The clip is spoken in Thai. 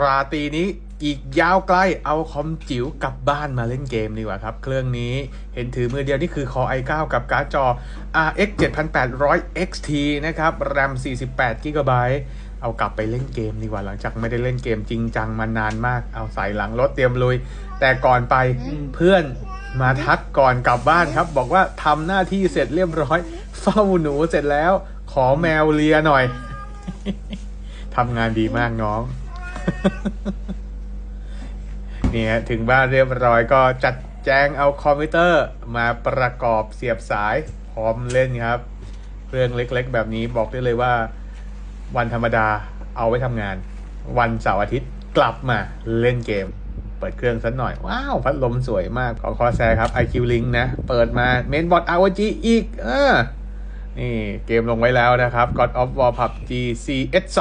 ราตรีนี้อีกยาวไกลเอาคอมจิ๋วกลับบ้านมาเล่นเกมดีกว่าครับ เครื่องนี้เห็นถือมือเดียวนี่คือ Core i9 กับการ์ดจอ RX 7800 XT นะครับ RAM 48 GB เอากลับไปเล่นเกมดีกว่าหลังจากไม่ได้เล่นเกมจริงจังมานานมาก เอาใส่หลังรถเตรียมลุย แต่ก่อนไปเพื่อนมาทักก่อนกลับบ้านครับ บอกว่าทำหน้าที่เสร็จเรียบร้อย เฝ้าหนูเสร็จแล้ว ขอแมวเลียหน่อยทำงานดีมากน้อง เนี่ยถึงบ้านเรียบร้อยก็จัดแจงเอาคอมพิวเตอร์มาประกอบเสียบสายพร้อมเล่นครับเครื่องเล็กๆ แบบนี้บอกได้เลยว่า วันธรรมดาเอาไว้ทำงาน วันเสาร์อาทิตย์กลับมาเล่นเกม เปิดเครื่องสักหน่อย ว้าว พัดลมสวยมากขอคอแซครับ IQ Link นะ เปิดมาเมนบอร์ด ROG อีกเออนี่เกมลงไว้แล้วนะครับ God of War PUBG CS2